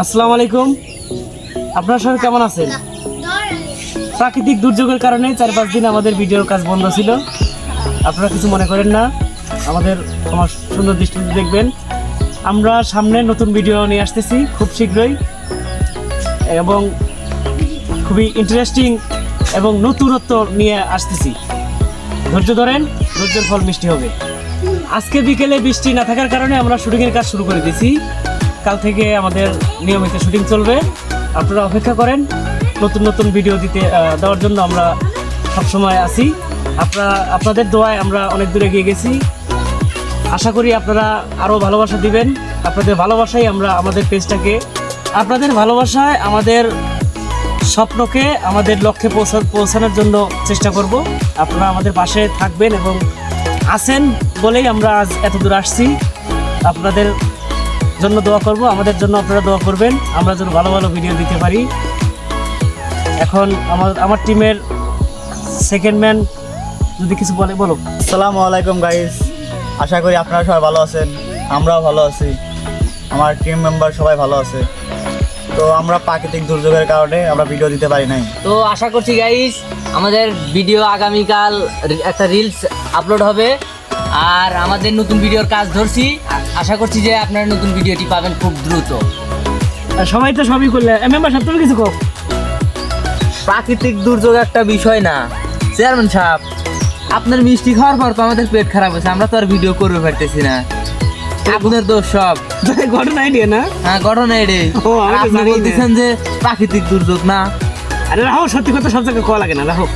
আসসালামু আলাইকুম। আপনার সবাই কেমন আছেন? প্রাকৃতিক দুর্যোগের কারণে চার পাঁচ দিন আমাদের ভিডিওর কাজ বন্ধ ছিল। আপনারা কিছু মনে করেন না। আমাদের আমার সুন্দর দৃষ্টিতে দেখবেন। আমরা সামনে নতুন ভিডিও নিয়ে আসতেছি খুব শীঘ্রই। এবং খুবই ইন্টারেস্টিং এবং নতুনত্ব নিয়ে আসতেছি। ধৈর্য ধরেন, ধৈর্যের ফল মিষ্টি হবে। আজকে বিকেলে বৃষ্টি না থাকার কারণে আমরা শুটিংয়ের কাজ শুরু করে দিয়েছি। কাল থেকে আমাদের নিয়মিত শুটিং চলবে। আপনারা অপেক্ষা করেন। নতুন নতুন ভিডিও দিতে দেওয়ার জন্য আমরা সবসময় আছি। আপনারা, আপনাদের দোয়ায় আমরা অনেক দূরে এগিয়ে গেছি। আশা করি আপনারা আরও ভালোবাসা দিবেন। আপনাদের ভালোবাসাই আমরা, আমাদের পেজটাকে। আপনাদের ভালোবাসায় আমাদের স্বপ্নকে আমাদের লক্ষ্যে পৌঁছা, পৌঁছানোর জন্য চেষ্টা করব। আপনারা আমাদের পাশে থাকবেন এবং আছেন বলেই আমরা আজ এত দূর আসছি। আপনাদের জন্য দোয়া করব, আমাদের জন্য আপনারা দোয়া করবেন। আমরা যেন ভালো ভালো ভিডিও দিতে পারি। এখন আমার আমার টিমের সেকেন্ড ম্যান যদি কিছু বলে বলো আসসালামু আলাইকুম গাইস আশা করি আপনারা সবাই ভালো আছেন, আমরাও ভালো আছি। আমার টিম মেম্বার সবাই ভালো আছে। তো আমরা প্রাকৃতিক দুর্যোগের কারণে আমরা ভিডিও দিতে পারি নাই। তো আশা করছি গাইস আমাদের ভিডিও আগামীকাল একটা রিলস আপলোড হবে। আর আমাদের নতুন ভিডিওর কাজ ধরছি। আশা করছি যে আপনারা নতুন ভিডিওটি পাবেন খুব দ্রুত। আর সবাই তো সবই করলে। মেম্বার সাহেব তুমি কিছু কো প্রাকৃতিক দুর্যোগ একটা বিষয় না। চেয়ারম্যান সাহেব আপনার মিষ্টি খাওয়ার পর তো আমাদের পেট খারাপ হয়েছে আমরা তো আর ভিডিও করতে পারতেছি না। আপনার দোষ সব। ঘটনা আইডিয়া না? হ্যাঁ ঘটনা তো আপনি। বলতেছেন যে প্রাকৃতিক দুর্যোগ না। আরে রাহো সত্যি কথা সব জায়গায় কল লাগে না রাহো